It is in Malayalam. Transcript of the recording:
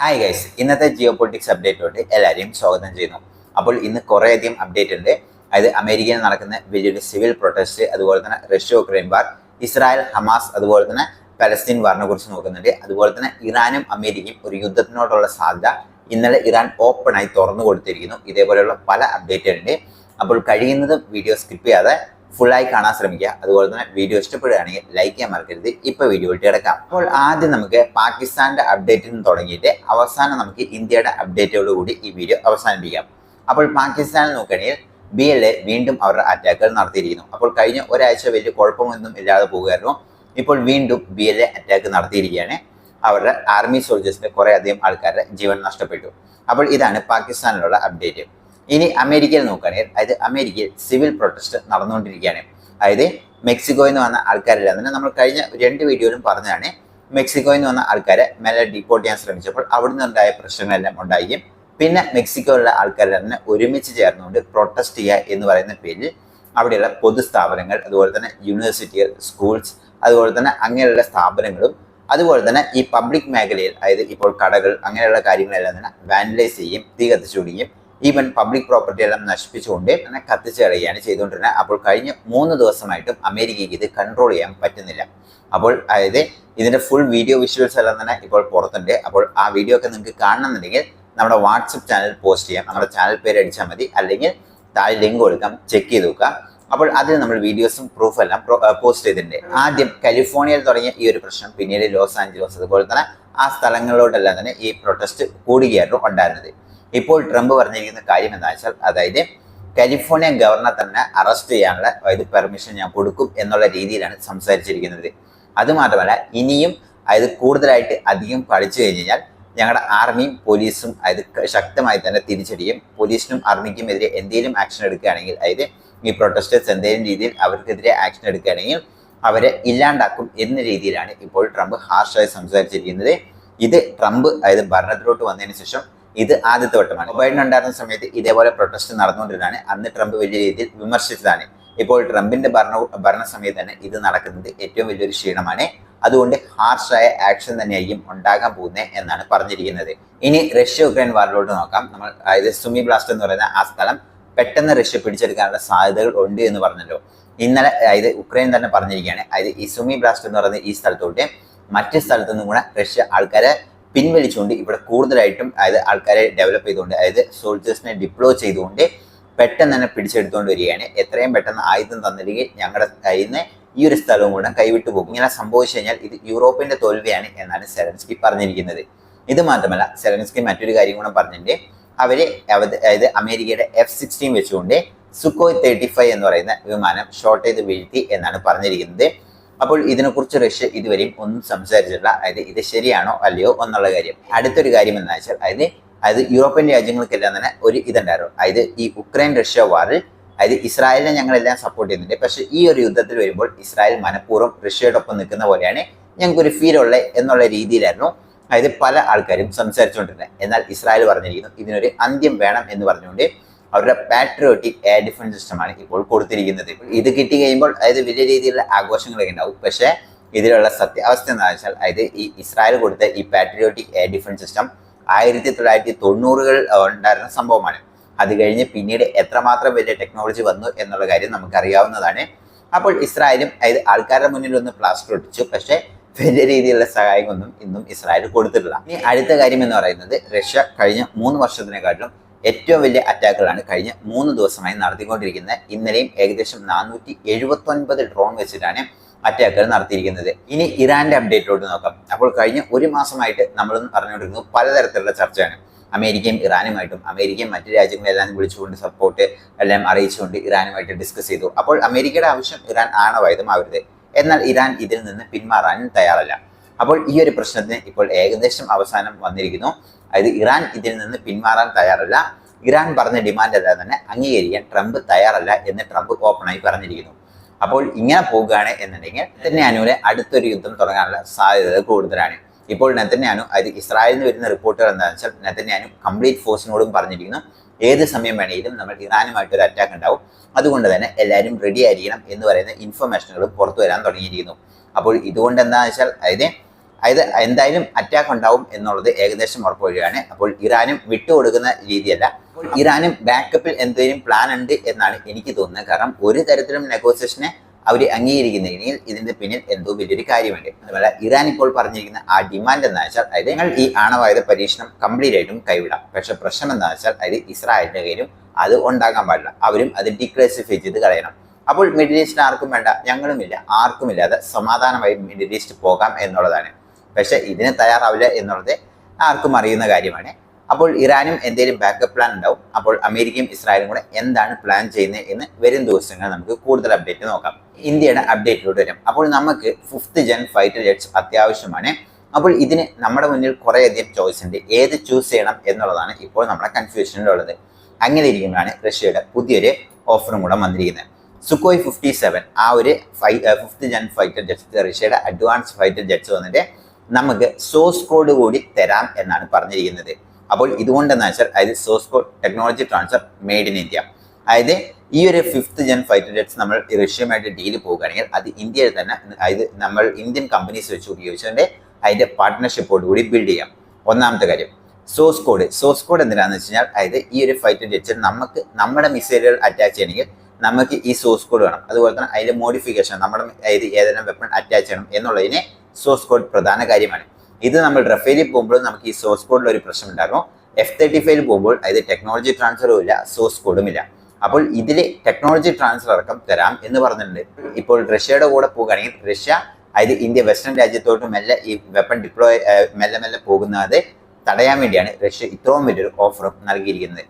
ഹായ് ഗൈസ് ഇന്നത്തെ ജിയോ പൊളിറ്റിക്സ് അപ്ഡേറ്റിലോട്ട് എല്ലാവരെയും സ്വാഗതം ചെയ്യുന്നു. അപ്പോൾ ഇന്ന് കുറേയധികം അപ്ഡേറ്റ് ഉണ്ട്. അതായത് അമേരിക്കയിൽ നടക്കുന്ന വലിയൊരു സിവിൽ പ്രൊട്ടസ്റ്റ് അതുപോലെ തന്നെ Russia Ukraine war Israel Hamas അതുപോലെ തന്നെ പലസ്തീൻ വാറിനെ കുറിച്ച് നോക്കുന്നുണ്ട്. അതുപോലെ തന്നെ ഇറാനും അമേരിക്കയും ഒരു യുദ്ധത്തിനോടുള്ള സാധ്യത ഇന്നലെ ഇറാൻ ഓപ്പണായി തുറന്നു കൊടുത്തിരിക്കുന്നു. ഇതേപോലെയുള്ള പല അപ്ഡേറ്റ് ഉണ്ട് അപ്പോൾ കഴിയുന്നതും വീഡിയോ സ്കിപ്പ് ചെയ്യാതെ ഫുള്ളായി കാണാൻ ശ്രമിക്കുക. അതുപോലെ തന്നെ വീഡിയോ ഇഷ്ടപ്പെടുകയാണെങ്കിൽ ലൈക്ക് ചെയ്യാൻ മറക്കരുത്. ഇപ്പൊ വീഡിയോ കിടക്കാം. അപ്പോൾ ആദ്യം നമുക്ക് പാകിസ്ഥാന്റെ അപ്ഡേറ്റിൽ നിന്ന് തുടങ്ങിയിട്ട് അവസാനം നമുക്ക് ഇന്ത്യയുടെ അപ്ഡേറ്റോട് കൂടി ഈ വീഡിയോ അവസാനിപ്പിക്കാം. അപ്പോൾ പാകിസ്ഥാനിൽ നോക്കുകയാണെങ്കിൽ ബി എൽ എ വീണ്ടും അവരുടെ അറ്റാക്കുകൾ നടത്തിയിരിക്കുന്നു. അപ്പോൾ കഴിഞ്ഞ ഒരാഴ്ച വലിയ കുഴപ്പമൊന്നും ഇല്ലാതെ പോകുമായിരുന്നു ഇപ്പോൾ വീണ്ടും ബി എൽ എ അറ്റാക്ക് നടത്തിയിരിക്കുകയാണ്. അവരുടെ ആർമി സോൾജേഴ്സിന്റെ കുറേ അധികം ആൾക്കാരുടെ ജീവൻ നഷ്ടപ്പെട്ടു. അപ്പോൾ ഇതാണ് പാകിസ്ഥാനിലുള്ള അപ്ഡേറ്റ് ഇനി അമേരിക്കയിൽ നോക്കുകയാണെങ്കിൽ അതായത് അമേരിക്കയിൽ സിവിൽ പ്രൊട്ടസ്റ്റ് നടന്നുകൊണ്ടിരിക്കുകയാണ്. അതായത് മെക്സിക്കോയിൽ നിന്ന് വന്ന ആൾക്കാരെല്ലാം. തന്നെ നമ്മൾ കഴിഞ്ഞ രണ്ട് വീഡിയോയിലും പറഞ്ഞതാണ് മെക്സിക്കോയിൽ നിന്ന് വന്ന ആൾക്കാരെ മേലെ ഡിപ്പോർട്ട് ചെയ്യാൻ ശ്രമിച്ചപ്പോൾ അവിടെ നിന്നുണ്ടായ പ്രശ്നങ്ങളെല്ലാം ഉണ്ടായി പിന്നെ മെക്സിക്കോയിലുള്ള ആൾക്കാരെല്ലാം തന്നെ ഒരുമിച്ച് ചേർന്നുകൊണ്ട് പ്രൊട്ടസ്റ്റ് ചെയ്യുക എന്ന് പറയുന്ന പേരിൽ അവിടെയുള്ള പൊതുസ്ഥാപനങ്ങൾ അതുപോലെ തന്നെ യൂണിവേഴ്സിറ്റികൾ സ്കൂൾസ് അതുപോലെ തന്നെ അങ്ങനെയുള്ള സ്ഥാപനങ്ങളും അതുപോലെ തന്നെ ഈ പബ്ലിക് മേഖലയിൽ അതായത് ഇപ്പോൾ കടകൾ അങ്ങനെയുള്ള കാര്യങ്ങളെല്ലാം തന്നെ വാനലൈസ് ചെയ്യും തീ കത്തിച്ചുവിടുകയും ഈവൻ പബ്ലിക് പ്രോപ്പർട്ടി എല്ലാം നശിപ്പിച്ചുകൊണ്ട് തന്നെ കത്തിച്ച് കളയുകയാണ് ചെയ്തുകൊണ്ടിരുന്നത്. അപ്പോൾ കഴിഞ്ഞ മൂന്ന് ദിവസമായിട്ടും അമേരിക്കയ്ക്ക് ഇത് കൺട്രോൾ ചെയ്യാൻ പറ്റുന്നില്ല. അപ്പോൾ അതായത് ഇതിന്റെ ഫുൾ വീഡിയോ വിഷ്വൽസ് എല്ലാം തന്നെ ഇപ്പോൾ പുറത്തുണ്ട്. അപ്പോൾ ആ വീഡിയോ ഒക്കെ നിങ്ങൾക്ക് കാണണമെന്നുണ്ടെങ്കിൽ നമ്മുടെ വാട്സപ്പ് ചാനൽ പോസ്റ്റ് ചെയ്യാം. നമ്മുടെ ചാനൽ പേര് അടിച്ചാൽ മതി. അല്ലെങ്കിൽ താഴെ ലിങ്ക് കൊടുക്കാം. ചെക്ക് ചെയ്ത് നോക്കാം. അപ്പോൾ അതിൽ നമ്മൾ വീഡിയോസും പ്രൂഫ് എല്ലാം പോസ്റ്റ് ചെയ്തിട്ടുണ്ട്. ആദ്യം കാലിഫോർണിയയിൽ തുടങ്ങിയ ഈ ഒരു പ്രശ്നം പിന്നീട് ലോസ് ആഞ്ചലസ് അതുപോലെ തന്നെ ആ സ്ഥലങ്ങളിലോട്ടെല്ലാം തന്നെ ഈ പ്രൊട്ടസ്റ്റ് കൂടുകയായിരുന്നു ഉണ്ടായിരുന്നത്. ഇപ്പോൾ ട്രംപ് പറഞ്ഞിരിക്കുന്ന കാര്യം എന്താ വെച്ചാൽ അതായത് കാലിഫോർണിയ ഗവർണർ തന്നെ അറസ്റ്റ് ചെയ്യാനുള്ള അതായത് പെർമിഷൻ ഞാൻ കൊടുക്കും എന്നുള്ള രീതിയിലാണ് സംസാരിച്ചിരിക്കുന്നത്. അതുമാത്രമല്ല ഇനിയും അതായത് കൂടുതലായിട്ട് അധികം പഠിച്ചു കഴിഞ്ഞ് കഴിഞ്ഞാൽ ഞങ്ങളുടെ ആർമിയും പോലീസും അതായത് ശക്തമായി തന്നെ തിരിച്ചടിയും പോലീസിനും ആർമിക്കും എതിരെ എന്തെങ്കിലും ആക്ഷൻ എടുക്കുകയാണെങ്കിൽ അതായത് ഈ പ്രൊട്ടസ്റ്റേഴ്സ് എന്തെങ്കിലും രീതിയിൽ അവർക്കെതിരെ ആക്ഷൻ എടുക്കുകയാണെങ്കിൽ അവരെ ഇല്ലാണ്ടാക്കും എന്ന രീതിയിലാണ് ഇപ്പോൾ ട്രംപ് ഹാർഷായി സംസാരിച്ചിരിക്കുന്നത്. ഇത് ട്രംപ് അതായത് ഭരണത്തിലോട്ട് വന്നതിന് ശേഷം ഇത് ആദ്യത്തെ വട്ടമാണ്. ബൈഡൻ ഉണ്ടായിരുന്ന സമയത്ത് ഇതേപോലെ പ്രൊട്ടസ്റ്റ് നടന്നുകൊണ്ടിരുന്നതാണ്. അന്ന് ട്രംപ് വലിയ രീതിയിൽ വിമർശിച്ചതാണ്. ഇപ്പോൾ ട്രംപിന്റെ ഭരണ ഭരണ സമയത്ത് തന്നെ ഇത് നടക്കുന്നത്. ഏറ്റവും വലിയൊരു ക്ഷീണമാണ്. അതുകൊണ്ട് ഹാർഷായ ആക്ഷൻ തന്നെയായിരിക്കും ഉണ്ടാകാൻ പോകുന്നത് എന്നാണ് പറഞ്ഞിരിക്കുന്നത്. ഇനി റഷ്യ ഉക്രൈൻ വാറിലോട്ട് നോക്കാം. നമ്മൾ അതായത് സുമി ബ്ലാസ്റ്റ് എന്ന് പറയുന്ന ആ സ്ഥലം പെട്ടെന്ന് റഷ്യ പിടിച്ചെടുക്കാനുള്ള സാധ്യതകൾ ഉണ്ട് എന്ന് പറഞ്ഞല്ലോ. ഇന്നലെ അതായത് ഉക്രൈൻ തന്നെ പറഞ്ഞിരിക്കുകയാണ്. അതായത് ഈ സുമി ബ്ലാസ്റ്റ് എന്ന് പറയുന്ന ഈ സ്ഥലത്തോട്ട് മറ്റ് സ്ഥലത്തു നിന്നും കൂടെ റഷ്യ ആൾക്കാരെ പിൻവലിച്ചുകൊണ്ട് ഇവിടെ കൂടുതലായിട്ടും അതായത് ആൾക്കാരെ ഡെവലപ്പ് ചെയ്തുകൊണ്ട് അതായത് സോൾജേഴ്സിനെ ഡിപ്ലോയ് ചെയ്തുകൊണ്ട് പെട്ടെന്ന് തന്നെ പിടിച്ചെടുത്തുകൊണ്ട് വരികയാണ്. എത്രയും പെട്ടെന്ന് ആയുധം തന്നില്ലെങ്കിൽ ഞങ്ങളുടെ കയ്യിൽ നിന്ന് ഈ ഒരു സ്ഥലവും കൂടെ കൈവിട്ടു പോകും. ഇങ്ങനെ സംഭവിച്ചു കഴിഞ്ഞാൽ ഇത് യൂറോപ്പിന്റെ തോൽവിയാണ് എന്നാണ് സെലൻസ്കി പറഞ്ഞിരിക്കുന്നത്. ഇത് മാത്രമല്ല സെലൻസ്കി മറ്റൊരു കാര്യം കൂടെ പറഞ്ഞിട്ടുണ്ട്. അവർ അതായത് അമേരിക്കയുടെ എഫ് സിക്സ്റ്റീൻ വെച്ചുകൊണ്ട് സുക്കോയ് തേർട്ടി ഫൈവ് എന്ന് പറയുന്ന വിമാനം ഷോർട്ട് ചെയ്ത് വീഴ്ത്തി എന്നാണ് പറഞ്ഞിരിക്കുന്നത്. അപ്പോൾ ഇതിനെക്കുറിച്ച് റഷ്യ ഇതുവരെയും ഒന്നും സംസാരിച്ചിട്ടില്ല. അതായത് ഇത് ശരിയാണോ അല്ലയോ എന്നുള്ള കാര്യം. അടുത്തൊരു കാര്യം എന്ന് വെച്ചാൽ അതായത് അതായത് യൂറോപ്യൻ രാജ്യങ്ങൾക്കെല്ലാം തന്നെ ഒരു ഇതുണ്ടായിരുന്നു. അതായത് ഈ ഉക്രൈൻ റഷ്യ വാറിൽ അതായത് ഇസ്രായേലിനെ ഞങ്ങളെല്ലാം സപ്പോർട്ട് ചെയ്യുന്നുണ്ട്. പക്ഷേ ഈ ഒരു യുദ്ധത്തിൽ വരുമ്പോൾ ഇസ്രായേൽ മനഃപൂർവം റഷ്യയുടെ ഒപ്പം നിൽക്കുന്ന പോലെയാണ് ഞങ്ങൾക്കൊരു ഫീൽ ഉള്ളത് എന്നുള്ള രീതിയിലായിരുന്നു. അതായത് പല ആൾക്കാരും സംസാരിച്ചുകൊണ്ടിരുന്നത്. എന്നാൽ ഇസ്രായേൽ പറഞ്ഞിരിക്കുന്നു ഇതിനൊരു അന്ത്യം വേണം എന്ന് പറഞ്ഞുകൊണ്ട് അവരുടെ പാട്രിയോട്ടിക് എയർ ഡിഫൻസ് സിസ്റ്റമാണ് ഇപ്പോൾ കൊടുത്തിരിക്കുന്നത്. ഇത് കിട്ടി കഴിയുമ്പോൾ അതായത് വലിയ രീതിയിലുള്ള ആഘോഷങ്ങളൊക്കെ ഉണ്ടാവും. പക്ഷേ ഇതിലുള്ള സത്യാവസ്ഥ എന്താ വെച്ചാൽ അതായത് ഈ ഇസ്രായേൽ കൊടുത്ത ഈ പാട്രിയോട്ടിക് എയർ ഡിഫൻസ് സിസ്റ്റം ആയിരത്തി തൊള്ളായിരത്തി തൊണ്ണൂറുകൾ ഉണ്ടായിരുന്ന സംഭവമാണ്. അത് കഴിഞ്ഞ് പിന്നീട് എത്രമാത്രം വലിയ ടെക്നോളജി വന്നു എന്നുള്ള കാര്യം നമുക്കറിയാവുന്നതാണ്. അപ്പോൾ ഇസ്രായേലും അതായത് ആൾക്കാരുടെ മുന്നിൽ ഒന്ന് പ്ലാസ്റ്റർ ഒട്ടിച്ചു. പക്ഷേ വലിയ രീതിയിലുള്ള സഹായമൊന്നും ഇന്നും ഇസ്രായേൽ കൊടുത്തിട്ടില്ല. ഇനി അടുത്ത കാര്യം എന്ന് പറയുന്നത് റഷ്യ കഴിഞ്ഞ മൂന്ന് വർഷത്തിനെക്കാട്ടിലും ഏറ്റവും വലിയ അറ്റാക്കുകളാണ് കഴിഞ്ഞ മൂന്ന് ദിവസമായി നടത്തിക്കൊണ്ടിരിക്കുന്നത്. ഇന്നലെയും ഏകദേശം നാനൂറ്റി എഴുപത്തി ഒൻപത് ഡ്രോൺ വെച്ചിട്ടാണ് അറ്റാക്കുകൾ നടത്തിയിരിക്കുന്നത്. ഇനി ഇറാന്റെ അപ്ഡേറ്റിലോട്ട് നോക്കാം. അപ്പോൾ കഴിഞ്ഞ ഒരു മാസമായിട്ട് നമ്മൾ പറഞ്ഞുകൊണ്ടിരുന്നു പലതരത്തിലുള്ള ചർച്ചയാണ്. അമേരിക്കയും ഇറാനുമായിട്ടും അമേരിക്കയും മറ്റു രാജ്യങ്ങളെല്ലാം വിളിച്ചുകൊണ്ട് സപ്പോർട്ട് എല്ലാം അറിയിച്ചുകൊണ്ട് ഇറാനുമായിട്ട് ഡിസ്കസ് ചെയ്തു. അപ്പോൾ അമേരിക്കയുടെ ആവശ്യം ഇറാൻ ആണവായതും അവരുടെ എന്നാൽ ഇറാൻ ഇതിൽ നിന്ന് പിന്മാറാനും തയ്യാറല്ല. അപ്പോൾ ഈ ഒരു പ്രശ്നത്തിന് ഇപ്പോൾ ഏകദേശം അവസാനം വന്നിരിക്കുന്നു. അതായത് ഇറാൻ ഇതിൽ നിന്ന് പിന്മാറാൻ തയ്യാറല്ല. ഇറാൻ പറഞ്ഞ ഡിമാൻഡ് അല്ല തന്നെ? അംഗീകരിക്കാൻ ട്രംപ് തയ്യാറല്ല എന്ന് ട്രംപ് ഓപ്പണായി പറഞ്ഞിരിക്കുന്നു. അപ്പോൾ ഇങ്ങനെ പോകുകയാണ് എന്നുണ്ടെങ്കിൽ നെത്തന്യാനുവിലെ അടുത്തൊരു യുദ്ധം തുടങ്ങാനുള്ള സാധ്യത കൂടുതലാണ്. ഇപ്പോൾ നെത്തന്യാനു അത് ഇസ്രായേലിൽ വരുന്ന റിപ്പോർട്ടുകൾ എന്താണെന്ന് വെച്ചാൽ നെത്തന്യാനു കംപ്ലീറ്റ് ഫോഴ്സിനോടും പറഞ്ഞിരിക്കുന്നു. ഏത് സമയം വേണമെങ്കിലും നമ്മൾ ഇറാനുമായിട്ട് ഒരു അറ്റാക്ക് ഉണ്ടാവും. അതുകൊണ്ട് തന്നെ എല്ലാവരും റെഡി ആയിരിക്കണം എന്ന് പറയുന്ന ഇൻഫർമേഷനുകളും പുറത്തു വരാൻ തുടങ്ങിയിരിക്കുന്നു. അപ്പോൾ ഇതുകൊണ്ട് എന്താണെന്ന് വെച്ചാൽ അതായത് അതായത് എന്തായാലും അറ്റാക്ക് ഉണ്ടാവും എന്നുള്ളത് ഏകദേശം ഉറപ്പുവരികയാണ്. അപ്പോൾ ഇറാനും വിട്ടുകൊടുക്കുന്ന രീതിയല്ല. ഇറാനും ബാക്കപ്പിൽ എന്തെങ്കിലും പ്ലാൻ ഉണ്ട് എന്നാണ് എനിക്ക് തോന്നുന്നത്. കാരണം ഒരു തരത്തിലും നെഗോസിയേഷനെ അവർ അംഗീകരിക്കുന്നെങ്കിൽ ഇതിന്റെ പിന്നിൽ എന്തോ വലിയൊരു കാര്യമുണ്ട്. അതുപോലെ ഇറാൻ ഇപ്പോൾ പറഞ്ഞിരിക്കുന്ന ആ ഡിമാൻഡ് എന്താ വെച്ചാൽ അതായത് ഞങ്ങൾ ഈ ആണവായുധ പരീക്ഷണം കംപ്ലീറ്റ് ആയിട്ടും കൈവിടാം. പക്ഷെ പ്രശ്നം എന്താ വെച്ചാൽ അതായത് ഇസ്രായേലിന്റെ കയ്യിലും അത് ഉണ്ടാകാൻ പാടില്ല. അവരും അത് ഡിക്ലാസിഫൈ ചെയ്ത് കളയണം. അപ്പോൾ മിഡിൽ ഈസ്റ്റിന് ആർക്കും വേണ്ട ഞങ്ങളുമില്ല. ആർക്കുമില്ലാതെ സമാധാനമായി മിഡിൽ ഈസ്റ്റ് പോകാം എന്നുള്ളതാണ്. പക്ഷെ ഇതിന് തയ്യാറാവില്ല എന്നുള്ളത് ആർക്കും അറിയുന്ന കാര്യമാണ്. അപ്പോൾ ഇറാനും എന്തെങ്കിലും ബാക്കപ്പ് പ്ലാൻ ഉണ്ടാവും. അപ്പോൾ അമേരിക്കയും ഇസ്രായേലും കൂടെ എന്താണ് പ്ലാൻ ചെയ്യുന്നത് എന്ന് വരും ദിവസങ്ങൾ നമുക്ക് കൂടുതൽ അപ്ഡേറ്റ് നോക്കാം. ഇന്ത്യയുടെ അപ്ഡേറ്റിലൂടെ വരും. അപ്പോൾ നമുക്ക് ഫിഫ്ത്ത് ജെൻ ഫൈറ്റർ ജെറ്റ്സ് അത്യാവശ്യമാണ്. അപ്പോൾ ഇതിന് നമ്മുടെ മുന്നിൽ കുറേയധികം ചോയ്സ് ഉണ്ട്. ഏത് ചൂസ് ചെയ്യണം എന്നുള്ളതാണ് ഇപ്പോൾ നമ്മുടെ കൺഫ്യൂഷനിലുള്ളത് അങ്ങനെ ഇരിക്കുമ്പോഴാണ് റഷ്യയുടെ പുതിയൊരു ഓഫറും കൂടെ വന്നിരിക്കുന്നത്. സുക്കോയ് ഫിഫ്റ്റി സെവൻ ആ ഒരു ഫൈ ഫിഫ്ത്ത് ജെൻ ഫൈറ്റർ ജെറ്റ്സ് റഷ്യയുടെ അഡ്വാൻസ് ഫൈറ്റർ ജെറ്റ്സ് വന്നിട്ട് നമുക്ക് സോഴ്സ് കോഡ് കൂടി തരാം എന്നാണ് പറഞ്ഞിരിക്കുന്നത്. അപ്പോൾ ഇതുകൊണ്ടെന്ന് വെച്ചാൽ അതായത് source code technology transfer made in India അതായത് ഈ ഒരു ഫിഫ്ത്ത് ജെൻ ഫൈറ്റർ ജെറ്റ്സ് നമ്മൾ റഷ്യയുമായിട്ട് ഡീൽ പോവുകയാണെങ്കിൽ അത് ഇന്ത്യയിൽ തന്നെ അതായത് നമ്മൾ ഇന്ത്യൻ കമ്പനീസ് വെച്ച് ഉപയോഗിച്ചുകൊണ്ട് അതിന്റെ പാർട്ട്ണർഷിപ്പോട് കൂടി ബിൽഡ് ചെയ്യാം. ഒന്നാമത്തെ കാര്യം സോഴ്സ് കോഡ് സോഴ്സ് കോഡ് എന്തിനാന്ന് വെച്ച് കഴിഞ്ഞാൽ അതായത് ഈ ഒരു ഫൈറ്റർ ജെറ്റ്സിൽ നമുക്ക് നമ്മുടെ മിസൈലുകൾ അറ്റാച്ച് ചെയ്യണമെങ്കിൽ നമുക്ക് ഈ സോഴ്സ് കോഡ് വേണം. അതുപോലെ തന്നെ അതിന്റെ മോഡിഫിക്കേഷൻ നമ്മുടെ അതായത് ഏതെല്ലാം വെപ്പൺ അറ്റാച്ച് ചെയ്യണം എന്നുള്ളതിന് സോഴ്സ് കോഡ് പ്രധാന കാര്യമാണ്. ഇത് നമ്മൾ റഫേലിൽ പോകുമ്പോൾ നമുക്ക് ഈ സോഴ്സ് കോഡിൽ ഒരു പ്രശ്നം ഉണ്ടാകും. എഫ് തേർട്ടി ഫൈവിൽ പോകുമ്പോൾ അതായത് ടെക്നോളജി ട്രാൻസ്ഫറും ഇല്ല സോഴ്സ് കോഡും ഇല്ല. അപ്പോൾ ഇതിൽ ടെക്നോളജി ട്രാൻസ്ഫർ അടക്കം തരാം എന്ന് പറഞ്ഞിട്ടുണ്ട്. ഇപ്പോൾ റഷ്യയുടെ കൂടെ പോകുകയാണെങ്കിൽ റഷ്യ അതായത് ഇന്ത്യ വെസ്റ്റേൺ രാജ്യത്തോട്ട് മെല്ലെ ഈ വെപ്പൺ ഡിപ്ലോയ് മെല്ലെ മെല്ലെ പോകുന്നത് തടയാൻ വേണ്ടിയാണ് റഷ്യ ഇത്രയും വലിയൊരു ഓഫറും നൽകിയിരിക്കുന്നത്.